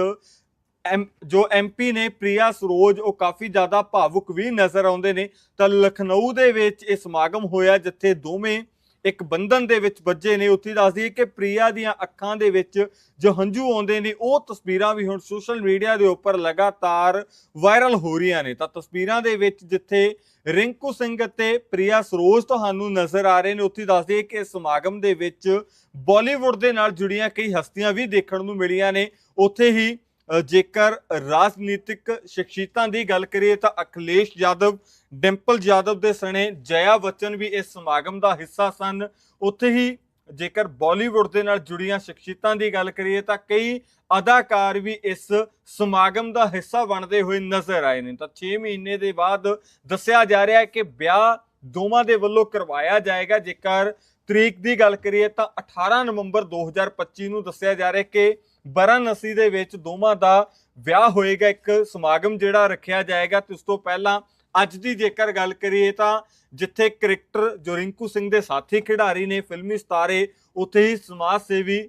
ਜੋ ਐਮਪੀ ਨੇ ਪ੍ਰਿਆ ਸਰੋਜ, ਉਹ ਕਾਫੀ ਜ਼ਿਆਦਾ ਭਾਵੁਕ ਵੀ ਨਜ਼ਰ ਆਉਂਦੇ ਨੇ। ਤਾਂ ਲਖਨਊ ਦੇ ਵਿੱਚ ਇਹ ਸਮਾਗਮ ਹੋਇਆ, ਜਿੱਥੇ ਦੋਵੇਂ ਇੱਕ ਬੰਧਨ ਦੇ ਵਿੱਚ ਵੱਜੇ ਨੇ। ਉੱਥੇ ਦੱਸਦੀ ਹੈ ਕਿ ਪ੍ਰਿਆ ਦੀਆਂ ਅੱਖਾਂ ਦੇ ਵਿੱਚ ਜੋ ਹੰਝੂ ਆਉਂਦੇ ਨੇ, ਉਹ ਤਸਵੀਰਾਂ ਵੀ ਹੁਣ ਸੋਸ਼ਲ ਮੀਡੀਆ ਦੇ ਉੱਪਰ ਲਗਾਤਾਰ ਵਾਇਰਲ ਹੋ ਰਹੀਆਂ ਨੇ। ਤਾਂ ਤਸਵੀਰਾਂ ਦੇ ਵਿੱਚ ਜਿੱਥੇ ਰਿੰਕੂ ਸਿੰਘ ਅਤੇ ਪ੍ਰਿਆ ਸਰੋਜ ਤੁਹਾਨੂੰ ਨਜ਼ਰ ਆ ਰਹੇ ਨੇ, ਉੱਥੇ ਦੱਸਦੀ ਹੈ ਕਿ ਇਸ ਸਮਾਗਮ ਦੇ ਵਿੱਚ ਬਾਲੀਵੁੱਡ ਦੇ ਨਾਲ ਜੁੜੀਆਂ ਕਈ ਹਸਤੀਆਂ ਵੀ ਦੇਖਣ ਨੂੰ ਮਿਲੀਆਂ ਨੇ। ਉੱਥੇ ਹੀ ਜੇਕਰ ਰਾਜਨੀਤਿਕ ਸ਼ਖਸੀਅਤਾਂ ਦੀ ਗੱਲ ਕਰੀਏ ਤਾਂ ਅਖਿਲੇਸ਼ ਯਾਦਵ, ਡਿੰਪਲ ਯਾਦਵ ਦੇ ਸਣੇ ਜਇਆ ਬੱਚਨ ਵੀ ਇਸ ਸਮਾਗਮ ਦਾ ਹਿੱਸਾ ਸਨ। ਉੱਥੇ ਹੀ ਜੇਕਰ ਬਾਲੀਵੁੱਡ ਦੇ ਨਾਲ ਜੁੜੀਆਂ ਸ਼ਖਸੀਅਤਾਂ ਦੀ ਗੱਲ ਕਰੀਏ ਤਾਂ ਕਈ ਅਦਾਕਾਰ ਵੀ ਇਸ ਸਮਾਗਮ ਦਾ ਹਿੱਸਾ ਬਣਦੇ ਹੋਏ ਨਜ਼ਰ ਆਏ ਨੇ। ਤਾਂ 6 ਮਹੀਨੇ ਦੇ ਬਾਅਦ ਦੱਸਿਆ ਜਾ ਰਿਹਾ ਹੈ ਕਿ ਵਿਆਹ ਦੋਵਾਂ ਦੇ ਵੱਲੋਂ ਕਰਵਾਇਆ ਜਾਏਗਾ। ਜੇਕਰ ਤਰੀਕ ਦੀ ਗੱਲ ਕਰੀਏ ਤਾਂ 18 ਨਵੰਬਰ 2025 ਨੂੰ ਦੱਸਿਆ ਜਾ ਰਿਹਾ ਕਿ ਵਾਰਾਣਸੀ ਦੇ ਵਿੱਚ ਦੋਵਾਂ ਦਾ ਵਿਆਹ ਹੋਏਗਾ, ਇੱਕ ਸਮਾਗਮ ਜਿਹੜਾ ਰੱਖਿਆ ਜਾਏਗਾ ਤੇ ਉਸ ਤੋਂ ਪਹਿਲਾਂ ਅੱਜ ਦੀ ਜੇਕਰ ਗੱਲ ਕਰੀਏ ਤਾਂ ਜਿੱਥੇ ਕ੍ਰਿਕਟਰ ਜੋ ਰਿੰਕੂ ਸਿੰਘ ਦੇ ਸਾਥੀ ਖਿਡਾਰੀ ਨੇ, ਫਿਲਮੀ ਸਤਾਰੇ, ਉੱਥੇ ਹੀ ਸਮਾਜ ਸੇਵੀ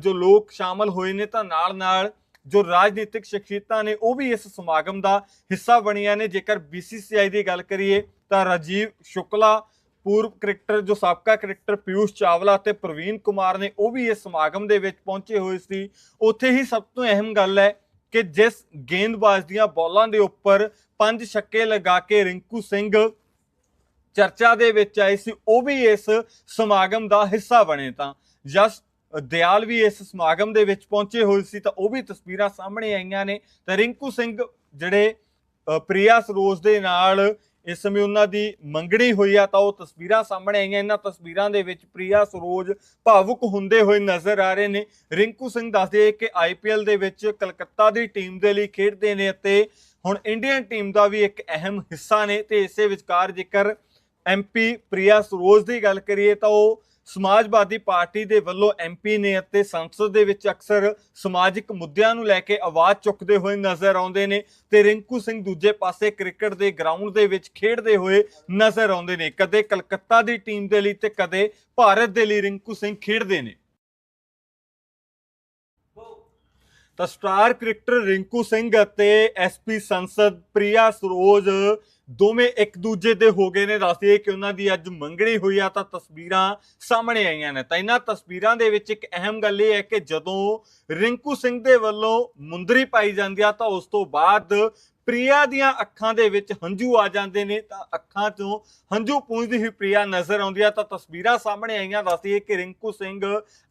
ਜੋ ਲੋਕ ਸ਼ਾਮਲ ਹੋਏ ਨੇ ਤਾਂ ਨਾਲ ਨਾਲ ਜੋ ਰਾਜਨੀਤਿਕ ਸ਼ਖਸੀਅਤਾਂ ਨੇ, ਉਹ ਵੀ ਇਸ ਸਮਾਗਮ ਦਾ ਹਿੱਸਾ ਬਣੀਆਂ ਨੇ। ਜੇਕਰ BCCI ਦੀ ਗੱਲ ਕਰੀਏ ਤਾਂ ਰਾਜੀਵ ਸ਼ੁਕਲਾ ਪੂਰਵ ਕ੍ਰਿਕਟਰ, ਜੋ ਸਾਬਕਾ ਕ੍ਰਿਕਟਰ ਪਿਊਸ਼ ਚਾਵਲਾ ਅਤੇ ਪ੍ਰਵੀਨ ਕੁਮਾਰ ਨੇ ਉਹ ਵੀ ਇਸ ਸਮਾਗਮ ਦੇ ਵਿੱਚ ਪਹੁੰਚੇ ਹੋਏ ਸੀ। ਉੱਥੇ ਹੀ ਸਭ ਤੋਂ ਅਹਿਮ ਗੱਲ ਹੈ ਕਿ ਜਿਸ ਗੇਂਦਬਾਜ਼ ਦੀਆਂ ਬਾਲਾਂ ਦੇ ਉੱਪਰ ਪੰਜ ਛੱਕੇ ਲਗਾ ਕੇ ਰਿੰਕੂ ਸਿੰਘ ਚਰਚਾ ਦੇ ਵਿੱਚ ਆਏ ਸੀ, ਉਹ ਵੀ ਇਸ ਸਮਾਗਮ ਦਾ ਹਿੱਸਾ ਬਣੇ ਤਾਂ। ਜਸ ਦਿਆਲ ਵੀ ਇਸ ਸਮਾਗਮ ਦੇ ਵਿੱਚ ਪਹੁੰਚੇ ਹੋਏ ਸੀ ਤਾਂ ਉਹ ਵੀ ਤਸਵੀਰਾਂ ਸਾਹਮਣੇ ਆਈਆਂ ਨੇ। ਤਾਂ ਰਿੰਕੂ ਸਿੰਘ ਜਿਹੜੇ ਪ੍ਰਿਆ ਸਰੋਜ ਦੇ ਨਾਲ ਇਸ ਸਮੇਂ ਉਹਨਾਂ ਦੀ ਮੰਗਣੀ ਹੋਈ ਆ ਤਾਂ ਉਹ ਤਸਵੀਰਾਂ ਸਾਹਮਣੇ ਆਈਆਂ। ਇਹਨਾਂ ਤਸਵੀਰਾਂ ਦੇ ਵਿੱਚ ਪ੍ਰਿਆ, ਸਰੋਜ ਭਾਵੁਕ ਹੁੰਦੇ ਹੋਏ ਨਜ਼ਰ ਆ ਰਹੇ ਨੇ। ਰਿੰਕੂ ਸਿੰਘ ਦੱਸਦੇ ਕਿ ਆਈਪੀਐਲ ਦੇ ਵਿੱਚ ਕਲਕੱਤਾ ਦੀ ਟੀਮ ਦੇ ਲਈ ਖੇਡਦੇ ਨੇ ਅਤੇ ਹੁਣ ਇੰਡੀਅਨ ਟੀਮ ਦਾ ਵੀ ਇੱਕ ਅਹਿਮ ਹਿੱਸਾ ਨੇ। ਤੇ ਇਸੇ ਵਿਚਕਾਰ ਜੇਕਰ ਐਮਪੀ ਪ੍ਰਿਆ, ਸਰੋਜ ਦੀ ਗੱਲ ਕਰੀਏ ਤਾਂ ਉਹ ਸਮਾਜਵਾਦੀ ਪਾਰਟੀ ਦੇ ਵੱਲੋਂ ਐਮਪੀ ਨੇ ਅਤੇ ਸੰਸਦ ਦੇ ਵਿੱਚ ਅਕਸਰ ਸਮਾਜਿਕ ਮੁੱਦਿਆਂ ਨੂੰ ਲੈ ਕੇ ਆਵਾਜ਼ ਚੁੱਕਦੇ ਹੋਏ ਨਜ਼ਰ ਆਉਂਦੇ ਨੇ ਤੇ ਰਿੰਕੂ ਸਿੰਘ ਦੂਜੇ ਪਾਸੇ ਕ੍ਰਿਕਟ ਦੇ ਗਰਾਊਂਡ ਦੇ ਵਿੱਚ ਖੇਡਦੇ ਹੋਏ ਨਜ਼ਰ ਆਉਂਦੇ ਨੇ। ਕਦੇ ਕਲਕੱਤਾ ਦੀ ਟੀਮ ਦੇ ਲਈ ਤੇ ਕਦੇ ਭਾਰਤ ਦੇ ਲਈ ਰਿੰਕੂ ਸਿੰਘ ਖੇਡਦੇ ਨੇ। ਤਾਂ ਸਟਾਰ ਕ੍ਰਿਕਟਰ ਰਿੰਕੂ ਸਿੰਘ ਅਤੇ ਐਸਪੀ ਸੰਸਦ ਪ੍ਰਿਆ ਸਰੋਜ ਦੋਵੇਂ ਇੱਕ ਦੂਜੇ ਦੇ ਹੋ ਗਏ ਨੇ। ਦੱਸਦੇ ਕਿ ਉਹਨਾਂ ਦੀ ਅੱਜ ਮੰਗਣੀ ਹੋਈ ਆ ਤਾਂ ਤਸਵੀਰਾਂ ਸਾਹਮਣੇ ਆਈਆਂ ਨੇ। ਤਾਂ ਇਹਨਾਂ ਤਸਵੀਰਾਂ ਦੇ ਵਿੱਚ ਇੱਕ ਅਹਿਮ ਗੱਲ ਇਹ ਹੈ ਕਿ ਜਦੋਂ ਰਿੰਕੂ ਸਿੰਘ ਦੇ ਵੱਲੋਂ ਮੁੰਦਰੀ ਪਾਈ ਜਾਂਦੀ ਆ ਤਾਂ ਉਸ ਤੋਂ ਬਾਅਦ ਪ੍ਰਿਆ ਦੀਆਂ ਅੱਖਾਂ ਦੇ ਵਿੱਚ ਹੰਝੂ ਆ ਜਾਂਦੇ ਨੇ। ਤਾਂ ਅੱਖਾਂ 'ਚੋਂ ਹੰਝੂ ਪੂੰਝਦੀ ਹੋਈ ਪ੍ਰਿਆ ਨਜ਼ਰ ਆਉਂਦੀ ਆ ਤਾਂ ਤਸਵੀਰਾਂ ਸਾਹਮਣੇ ਆਈਆਂ। ਦੱਸਦੀ ਕਿ ਰਿੰਕੂ ਸਿੰਘ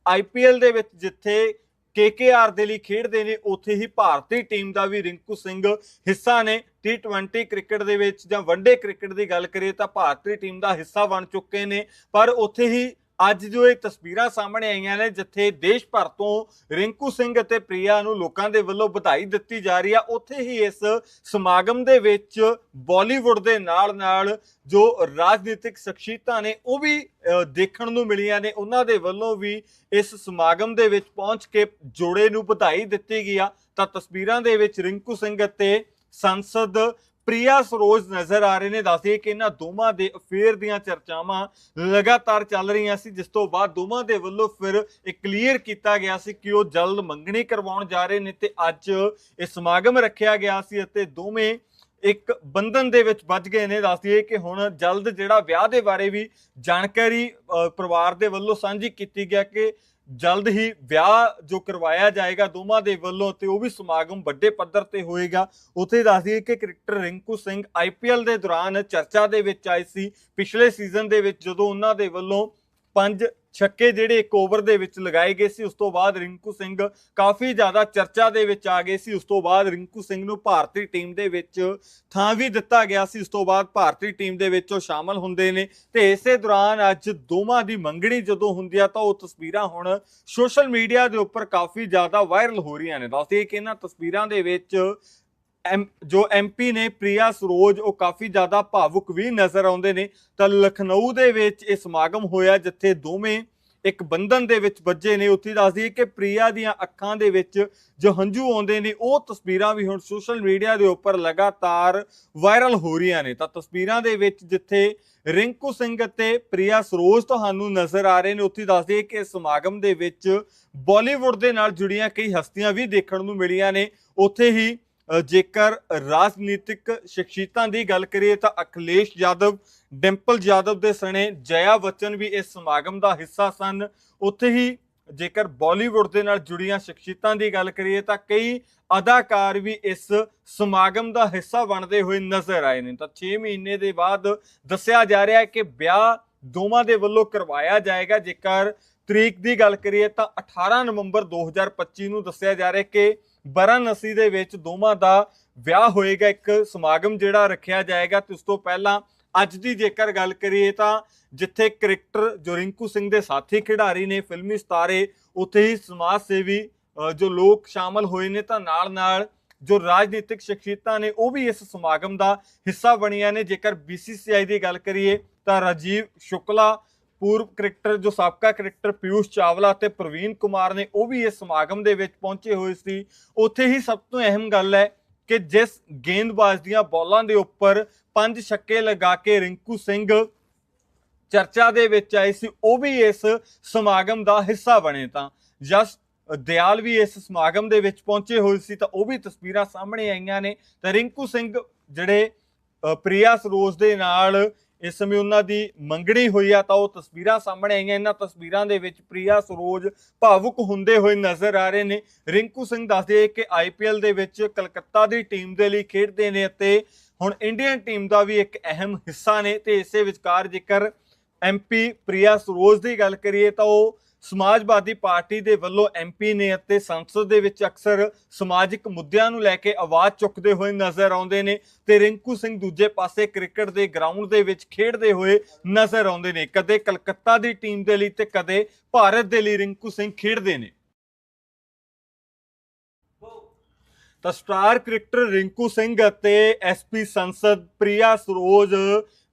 ਆਈਪੀਐਲ ਦੇ ਵਿੱਚ ਜਿੱਥੇ ਕੇਕੇਆਰ ਦੇ ਲਈ ਖੇਡਦੇ ਨੇ, ਉੱਥੇ ਹੀ ਭਾਰਤੀ ਟੀਮ ਦਾ ਵੀ ਰਿੰਕੂ ਸਿੰਘ ਹਿੱਸਾ ਨੇ। T20 ਕ੍ਰਿਕਟ ਦੇ ਵਿੱਚ ਜਾਂ ਵਨਡੇ ਕ੍ਰਿਕਟ ਦੀ ਗੱਲ ਕਰੀਏ ਤਾਂ ਭਾਰਤੀ ਟੀਮ ਦਾ ਹਿੱਸਾ ਬਣ ਚੁੱਕੇ ਨੇ, ਪਰ ਉੱਥੇ ਹੀ ਅੱਜ ਜੋ ਇਹ ਤਸਵੀਰਾਂ ਸਾਹਮਣੇ ਆਈਆਂ ਨੇ, ਜਿੱਥੇ ਦੇਸ਼ ਭਰ ਤੋਂ ਰਿੰਕੂ ਸਿੰਘ ਅਤੇ ਪ੍ਰਿਆ ਨੂੰ ਲੋਕਾਂ ਦੇ ਵੱਲੋਂ ਵਧਾਈ ਦਿੱਤੀ ਜਾ ਰਹੀ ਆ, ਉੱਥੇ ਹੀ ਇਸ ਸਮਾਗਮ ਦੇ ਵਿੱਚ ਬਾਲੀਵੁੱਡ ਦੇ ਨਾਲ ਨਾਲ ਜੋ ਰਾਜਨੀਤਿਕ ਸ਼ਖਸੀਅਤਾਂ ਨੇ, ਉਹ ਵੀ ਦੇਖਣ ਨੂੰ ਮਿਲੀਆਂ ਨੇ। ਉਹਨਾਂ ਦੇ ਵੱਲੋਂ ਵੀ ਇਸ ਸਮਾਗਮ ਦੇ ਵਿੱਚ ਪਹੁੰਚ ਕੇ ਜੋੜੇ ਨੂੰ ਵਧਾਈ ਦਿੱਤੀ ਗਈ ਆ। ਤਾਂ ਤਸਵੀਰਾਂ ਦੇ ਵਿੱਚ ਰਿੰਕੂ ਸਿੰਘ ਅਤੇ ਸੰਸਦ ਪ੍ਰਿਆ ਸਰੋਜ ਨਜ਼ਰ ਆ ਰਹੇ ਨੇ ਦੱਸਦੇ ਕਿ ਇਹਨਾਂ ਦੋਵਾਂ ਦੇ ਅਫੇਅਰ ਦੀਆਂ ਚਰਚਾਵਾਂ ਲਗਾਤਾਰ ਚੱਲ ਰਹੀਆਂ ਸੀ ਜਿਸ ਤੋਂ ਬਾਅਦ ਦੋਵਾਂ ਦੇ ਵੱਲੋਂ ਫਿਰ ਇਹ ਕਲੀਅਰ ਕੀਤਾ ਗਿਆ ਸੀ ਕਿ ਉਹ ਜਲਦ ਮੰਗਣੀ ਕਰਵਾਉਣ ਜਾ ਰਹੇ ਨੇ ਤੇ ਅੱਜ ਇਹ ਸਮਾਗਮ ਰੱਖਿਆ ਗਿਆ ਸੀ ਅਤੇ ਦੋਵੇਂ ਇੱਕ ਬੰਧਨ ਦੇ ਵਿੱਚ ਵੱਜ ਗਏ ਨੇ। ਦੱਸ ਦਈਏ ਕਿ ਹੁਣ ਜਲਦ ਜਿਹੜਾ ਵਿਆਹ ਦੇ ਬਾਰੇ ਵੀ ਜਾਣਕਾਰੀ ਅ, ਪਰਿਵਾਰ ਦੇ ਵੱਲੋਂ ਸਾਂਝੀ ਕੀਤੀ ਗਿਆ ਕਿ ਜਲਦ ਹੀ ਵਿਆਹ ਜੋ ਕਰਵਾਇਆ ਜਾਏਗਾ ਦੋਵਾਂ ਦੇ ਵੱਲੋਂ ਤੇ ਉਹ ਵੀ ਸਮਾਗਮ ਵੱਡੇ ਪੱਧਰ ਤੇ ਹੋਏਗਾ। ਉੱਥੇ ਦੱਸ ਦਈਏ ਕਿ ਕ੍ਰਿਕਟਰ ਰਿੰਕੂ ਸਿੰਘ ਆਈਪੀਐਲ ਦੇ ਦੌਰਾਨ ਚਰਚਾ ਦੇ ਵਿੱਚ ਆਏ ਸੀ। ਪਿਛਲੇ ਸੀਜ਼ਨ ਦੇ ਵਿੱਚ ਜਦੋਂ ਉਹਨਾਂ ਦੇ ਵੱਲੋਂ ਪੰਜ ਛੱਕੇ ਜਿਹੜੇ ਇੱਕ ਓਵਰ ਦੇ ਵਿੱਚ ਲਗਾਏ ਗਏ ਸੀ, ਉਸ ਤੋਂ ਬਾਅਦ ਰਿੰਕੂ ਸਿੰਘ ਕਾਫੀ ਜ਼ਿਆਦਾ ਚਰਚਾ ਦੇ ਵਿੱਚ ਆ ਗਏ ਸੀ, ਉਸ ਤੋਂ ਬਾਅਦ ਰਿੰਕੂ ਸਿੰਘ ਨੂੰ ਭਾਰਤੀ ਟੀਮ ਦੇ ਵਿੱਚ ਥਾਂ ਵੀ ਦਿੱਤਾ ਗਿਆ ਸੀ, ਉਸ ਤੋਂ ਬਾਅਦ ਭਾਰਤੀ ਟੀਮ ਦੇ ਵਿੱਚ ਉਹ ਸ਼ਾਮਲ ਹੁੰਦੇ ਨੇ ਤੇ ਇਸੇ ਦੌਰਾਨ ਅੱਜ ਦੋਵਾਂ ਦੀ ਮੰਗਣੀ ਜਦੋਂ ਹੁੰਦੀ ਆ ਤਾਂ ਉਹ ਤਸਵੀਰਾਂ ਹੁਣ ਸੋਸ਼ਲ ਮੀਡੀਆ ਦੇ ਉੱਪਰ ਕਾਫੀ ਜ਼ਿਆਦਾ ਵਾਇਰਲ ਹੋ ਰਹੀਆਂ ਨੇ। ਦੱਸਦੇ ਕਿ ਇਹਨਾਂ ਤਸਵੀਰਾਂ ਦੇ ਵਿੱਚ ਜੋ ਐਮਪੀ ਨੇ ਪ੍ਰਿਆ ਸਰੋਜ, ਉਹ ਕਾਫੀ ਜ਼ਿਆਦਾ ਭਾਵੁਕ ਵੀ ਨਜ਼ਰ ਆਉਂਦੇ ਨੇ। ਤਾਂ ਲਖਨਊ ਦੇ ਵਿੱਚ ਇਹ ਸਮਾਗਮ ਹੋਇਆ, ਜਿੱਥੇ ਦੋਵੇਂ ਇੱਕ ਬੰਧਨ ਦੇ ਵਿੱਚ ਵੱਜੇ ਨੇ। ਉੱਥੇ ਦੱਸਦੀ ਹੈ ਕਿ ਪ੍ਰਿਆ ਦੀਆਂ ਅੱਖਾਂ ਦੇ ਵਿੱਚ ਜੋ ਹੰਝੂ ਆਉਂਦੇ ਨੇ, ਉਹ ਤਸਵੀਰਾਂ ਵੀ ਹੁਣ ਸੋਸ਼ਲ ਮੀਡੀਆ ਦੇ ਉੱਪਰ ਲਗਾਤਾਰ ਵਾਇਰਲ ਹੋ ਰਹੀਆਂ ਨੇ। ਤਾਂ ਤਸਵੀਰਾਂ ਦੇ ਵਿੱਚ ਜਿੱਥੇ ਰਿੰਕੂ ਸਿੰਘ ਅਤੇ ਪ੍ਰਿਆ ਸਰੋਜ ਤੁਹਾਨੂੰ ਨਜ਼ਰ ਆ ਰਹੇ ਨੇ, ਉੱਥੇ ਦੱਸਦੀ ਹੈ ਕਿ ਇਸ ਸਮਾਗਮ ਦੇ ਵਿੱਚ ਬਾਲੀਵੁੱਡ ਦੇ ਨਾਲ ਜੁੜੀਆਂ ਕਈ ਹਸਤੀਆਂ ਵੀ ਦੇਖਣ ਨੂੰ ਮਿਲੀਆਂ ਨੇ। ਉੱਥੇ ਹੀ ਜੇਕਰ ਰਾਜਨੀਤਿਕ ਸ਼ਖਸੀਅਤਾਂ ਦੀ ਗੱਲ ਕਰੀਏ ਤਾਂ ਅਖਿਲੇਸ਼ ਯਾਦਵ, ਡਿੰਪਲ ਯਾਦਵ ਦੇ ਸਣੇ ਜਇਆ ਬਚਨ ਵੀ ਇਸ ਸਮਾਗਮ ਦਾ ਹਿੱਸਾ ਸਨ। ਉੱਥੇ ਹੀ ਜੇਕਰ ਬਾਲੀਵੁੱਡ ਦੇ ਨਾਲ ਜੁੜੀਆਂ ਸ਼ਖਸੀਅਤਾਂ ਦੀ ਗੱਲ ਕਰੀਏ ਤਾਂ ਕਈ ਅਦਾਕਾਰ ਵੀ ਇਸ ਸਮਾਗਮ ਦਾ ਹਿੱਸਾ ਬਣਦੇ ਹੋਏ ਨਜ਼ਰ ਆਏ ਨੇ। ਤਾਂ 6 ਮਹੀਨੇ ਦੇ ਬਾਅਦ ਦੱਸਿਆ ਜਾ ਰਿਹਾ ਹੈ ਕਿ ਵਿਆਹ ਦੋਵਾਂ ਦੇ ਵੱਲੋਂ ਕਰਵਾਇਆ ਜਾਏਗਾ। ਜੇਕਰ ਤਰੀਕ ਦੀ ਗੱਲ ਕਰੀਏ ਤਾਂ 18 ਨਵੰਬਰ 2025 ਨੂੰ ਦੱਸਿਆ ਜਾ ਰਿਹਾ ਹੈ ਕਿ ਵਾਰਾਣਸੀ ਦੇ ਵਿੱਚ ਦੋਵਾਂ ਦਾ ਵਿਆਹ ਹੋਏਗਾ, ਇੱਕ ਸਮਾਗਮ ਜਿਹੜਾ ਰੱਖਿਆ ਜਾਏਗਾ ਤੇ ਉਸ ਤੋਂ ਪਹਿਲਾਂ ਅੱਜ ਦੀ ਜੇਕਰ ਗੱਲ ਕਰੀਏ ਤਾਂ ਜਿੱਥੇ ਕ੍ਰਿਕਟਰ ਜੋ ਰਿੰਕੂ ਸਿੰਘ ਦੇ ਸਾਥੀ ਖਿਡਾਰੀ ਨੇ, ਫਿਲਮੀ ਸਤਾਰੇ, ਉੱਥੇ ਹੀ ਸਮਾਜ ਸੇਵੀ ਜੋ ਲੋਕ ਸ਼ਾਮਲ ਹੋਏ ਨੇ ਤਾਂ ਨਾਲ ਨਾਲ ਜੋ ਰਾਜਨੀਤਿਕ ਸ਼ਖਸੀਅਤਾਂ ਨੇ, ਉਹ ਵੀ ਇਸ ਸਮਾਗਮ ਦਾ ਹਿੱਸਾ ਬਣੀਆਂ ਨੇ। ਜੇਕਰ BCCI ਦੀ ਗੱਲ ਕਰੀਏ ਤਾਂ ਰਾਜੀਵ ਸ਼ੁਕਲਾ ਪੂਰਵ ਕ੍ਰਿਕਟਰ, ਜੋ ਸਾਬਕਾ ਕ੍ਰਿਕਟਰ ਪਿਊਸ਼ ਚਾਵਲਾ ਤੇ ਪ੍ਰਵੀਨ ਕੁਮਾਰ ਨੇ, ਉਹ ਵੀ ਇਸ ਸਮਾਗਮ ਦੇ ਵਿੱਚ ਪਹੁੰਚੇ ਹੋਏ ਸੀ। ਉੱਥੇ ਹੀ ਸਭ ਤੋਂ ਅਹਿਮ ਗੱਲ ਹੈ ਕਿ ਜਿਸ ਗੇਂਦਬਾਜ਼ ਦੀਆਂ ਬਾਲਾਂ ਦੇ ਉੱਪਰ ਪੰਜ ਛੱਕੇ ਲਗਾ ਕੇ ਰਿੰਕੂ ਸਿੰਘ ਚਰਚਾ ਦੇ ਵਿੱਚ ਆਏ ਸੀ, ਉਹ ਵੀ ਇਸ ਸਮਾਗਮ ਦਾ ਹਿੱਸਾ ਬਣੇ ਤਾਂ। ਜਸ ਦਿਆਲ ਵੀ ਇਸ ਸਮਾਗਮ ਦੇ ਵਿੱਚ ਪਹੁੰਚੇ ਹੋਏ ਸੀ, ਤਾਂ ਉਹ ਵੀ ਤਸਵੀਰਾਂ ਸਾਹਮਣੇ ਆਈਆਂ ਨੇ। ਤਾਂ ਰਿੰਕੂ ਸਿੰਘ, ਜਿਹੜੇ ਪ੍ਰਿਆ ਸਰੋਜ ਦੇ ਨਾਲ ਇਸ ਸਮੇਂ ਉਹਨਾਂ ਦੀ ਮੰਗਣੀ ਹੋਈ ਆ ਤਾਂ ਉਹ ਤਸਵੀਰਾਂ ਸਾਹਮਣੇ ਆਈਆਂ। ਇਹਨਾਂ ਤਸਵੀਰਾਂ ਦੇ ਵਿੱਚ ਪ੍ਰਿਆ, ਸਰੋਜ ਭਾਵੁਕ ਹੁੰਦੇ ਹੋਏ ਨਜ਼ਰ ਆ ਰਹੇ ਨੇ। ਰਿੰਕੂ ਸਿੰਘ ਦੱਸਦੇ ਕਿ ਆਈਪੀਐਲ ਦੇ ਵਿੱਚ ਕਲਕੱਤਾ ਦੀ ਟੀਮ ਦੇ ਲਈ ਖੇਡਦੇ ਨੇ ਅਤੇ ਹੁਣ ਇੰਡੀਅਨ ਟੀਮ ਦਾ ਵੀ ਇੱਕ ਅਹਿਮ ਹਿੱਸਾ ਨੇ। ਤੇ ਇਸੇ ਵਿਚਕਾਰ ਜੇਕਰ ਐਮਪੀ ਪ੍ਰਿਆ, ਸਰੋਜ ਦੀ ਗੱਲ ਕਰੀਏ ਤਾਂ ਉਹ ਸਮਾਜਵਾਦੀ ਪਾਰਟੀ ਦੇ ਵੱਲੋਂ ਐਮਪੀ ਨੇ ਅਤੇ ਸੰਸਦ ਦੇ ਵਿੱਚ ਅਕਸਰ ਸਮਾਜਿਕ ਮੁੱਦਿਆਂ ਨੂੰ ਲੈ ਕੇ ਆਵਾਜ਼ ਚੁੱਕਦੇ ਹੋਏ ਨਜ਼ਰ ਆਉਂਦੇ ਨੇ ਤੇ ਰਿੰਕੂ ਸਿੰਘ ਦੂਜੇ ਪਾਸੇ ਕ੍ਰਿਕਟ ਦੇ ਗਰਾਊਂਡ ਦੇ ਵਿੱਚ ਖੇਡਦੇ ਹੋਏ ਨਜ਼ਰ ਆਉਂਦੇ ਨੇ। ਕਦੇ ਕਲਕੱਤਾ ਦੀ ਟੀਮ ਦੇ ਲਈ ਤੇ ਕਦੇ ਭਾਰਤ ਦੇ ਲਈ ਰਿੰਕੂ ਸਿੰਘ ਖੇਡਦੇ ਨੇ। ਤਾਂ ਸਟਾਰ ਕ੍ਰਿਕਟਰ ਰਿੰਕੂ ਸਿੰਘ ਅਤੇ ਐਸਪੀ ਸੰਸਦ ਪ੍ਰਿਆ ਸਰੋਜ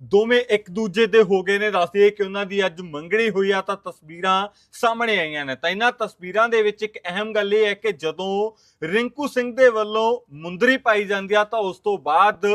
ਦੋਵੇਂ ਇੱਕ ਦੂਜੇ ਦੇ ਹੋ ਗਏ ਨੇ। ਦੱਸਦੇ ਕਿ ਉਹਨਾਂ ਦੀ ਅੱਜ ਮੰਗਣੀ ਹੋਈ ਆ ਤਾਂ ਤਸਵੀਰਾਂ ਸਾਹਮਣੇ ਆਈਆਂ ਨੇ। ਤਾਂ ਇਹਨਾਂ ਤਸਵੀਰਾਂ ਦੇ ਵਿੱਚ ਇੱਕ ਅਹਿਮ ਗੱਲ ਇਹ ਹੈ ਕਿ ਜਦੋਂ ਰਿੰਕੂ ਸਿੰਘ ਦੇ ਵੱਲੋਂ ਮੁੰਦਰੀ ਪਾਈ ਜਾਂਦੀ ਆ ਤਾਂ ਉਸ ਤੋਂ ਬਾਅਦ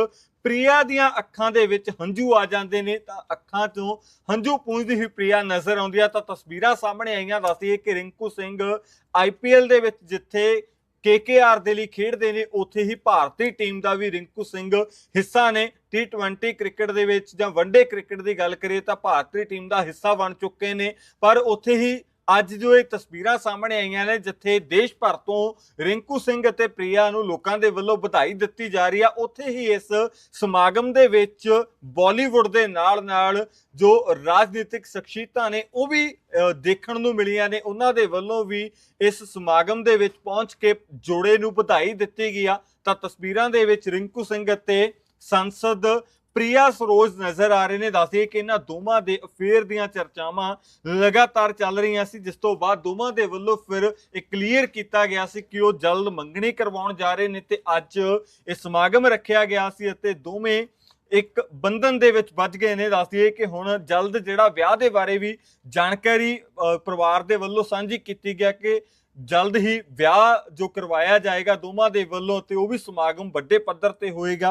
ਪ੍ਰਿਆ ਦੀਆਂ ਅੱਖਾਂ ਦੇ ਵਿੱਚ ਹੰਝੂ ਆ ਜਾਂਦੇ ਨੇ। ਤਾਂ ਅੱਖਾਂ ਚੋਂ ਹੰਝੂ ਪੂੰਝਦੀ ਹੋਈ ਪ੍ਰਿਆ ਨਜ਼ਰ ਆਉਂਦੀ ਆ। ਤਾਂ ਤਸਵੀਰਾਂ ਸਾਹਮਣੇ ਆਈਆਂ। ਦੱਸਦੀ ਹੈ ਕਿ ਰਿੰਕੂ ਸਿੰਘ ਆਈਪੀਐਲ ਦੇ ਵਿੱਚ ਜਿੱਥੇ ਕੇਕੇਆਰ ਦੇ ਲਈ ਖੇਡਦੇ ਨੇ, ਉੱਥੇ ਹੀ ਭਾਰਤੀ ਟੀਮ ਦਾ ਵੀ ਰਿੰਕੂ ਸਿੰਘ ਹਿੱਸਾ ਨੇ। T20 ਕ੍ਰਿਕਟ ਦੇ ਵਿੱਚ ਜਾਂ ਵਨਡੇ ਕ੍ਰਿਕਟ ਦੀ ਗੱਲ ਕਰੀਏ ਤਾਂ ਭਾਰਤੀ ਟੀਮ ਦਾ ਹਿੱਸਾ ਬਣ ਚੁੱਕੇ ਨੇ। ਪਰ ਉੱਥੇ ਹੀ ਅੱਜ ਜੋ ਇਹ ਤਸਵੀਰਾਂ ਸਾਹਮਣੇ ਆਈਆਂ ਨੇ, ਜਿੱਥੇ ਦੇਸ਼ ਭਰ ਤੋਂ ਰਿੰਕੂ ਸਿੰਘ ਅਤੇ ਪ੍ਰਿਆ ਨੂੰ ਲੋਕਾਂ ਦੇ ਵੱਲੋਂ ਵਧਾਈ ਦਿੱਤੀ ਜਾ ਰਹੀ ਆ, ਉੱਥੇ ਹੀ ਇਸ ਸਮਾਗਮ ਦੇ ਵਿੱਚ ਬਾਲੀਵੁੱਡ ਦੇ ਨਾਲ ਨਾਲ ਜੋ ਰਾਜਨੀਤਿਕ ਸ਼ਖਸੀਅਤਾਂ ਨੇ, ਉਹ ਵੀ ਦੇਖਣ ਨੂੰ ਮਿਲੀਆਂ ਨੇ। ਉਹਨਾਂ ਦੇ ਵੱਲੋਂ ਵੀ ਇਸ ਸਮਾਗਮ ਦੇ ਵਿੱਚ ਪਹੁੰਚ ਕੇ ਜੋੜੇ ਨੂੰ ਵਧਾਈ ਦਿੱਤੀ ਗਈ ਆ। ਤਾਂ ਤਸਵੀਰਾਂ ਦੇ ਵਿੱਚ ਰਿੰਕੂ ਸਿੰਘ ਅਤੇ ਸੰਸਦ ਪ੍ਰਿਆ ਸਰੋਜ ਨਜ਼ਰ ਆ ਰਹੇ ਨੇ। ਦੱਸਦੇ ਕਿ ਇਹਨਾਂ ਦੋਵਾਂ ਦੇ ਅਫੇਅਰ ਦੀਆਂ ਚਰਚਾਵਾਂ ਲਗਾਤਾਰ ਚੱਲ ਰਹੀਆਂ ਸੀ, ਜਿਸ ਤੋਂ ਬਾਅਦ ਦੋਵਾਂ ਦੇ ਵੱਲੋਂ ਫਿਰ ਇਹ ਕਲੀਅਰ ਕੀਤਾ ਗਿਆ ਸੀ ਕਿ ਉਹ ਜਲਦ ਮੰਗਣੀ ਕਰਵਾਉਣ ਜਾ ਰਹੇ ਨੇ ਤੇ ਅੱਜ ਇਹ ਸਮਾਗਮ ਰੱਖਿਆ ਗਿਆ ਸੀ ਅਤੇ ਦੋਵੇਂ ਇੱਕ ਬੰਧਨ ਦੇ ਵਿੱਚ ਵੱਜ ਗਏ ਨੇ। ਦੱਸਦੀ ਕਿ ਹੁਣ ਜਲਦ ਜਿਹੜਾ ਵਿਆਹ ਦੇ ਬਾਰੇ ਵੀ ਜਾਣਕਾਰੀ ਪਰਿਵਾਰ ਦੇ ਵੱਲੋਂ ਸਾਂਝੀ ਕੀਤੀ ਗਿਆ ਕਿ ਜਲਦ ਹੀ ਵਿਆਹ ਜੋ ਕਰਵਾਇਆ ਜਾਏਗਾ ਦੋਵਾਂ ਦੇ ਵੱਲੋਂ ਤੇ ਉਹ ਵੀ ਸਮਾਗਮ ਵੱਡੇ ਪੱਧਰ ਤੇ ਹੋਏਗਾ।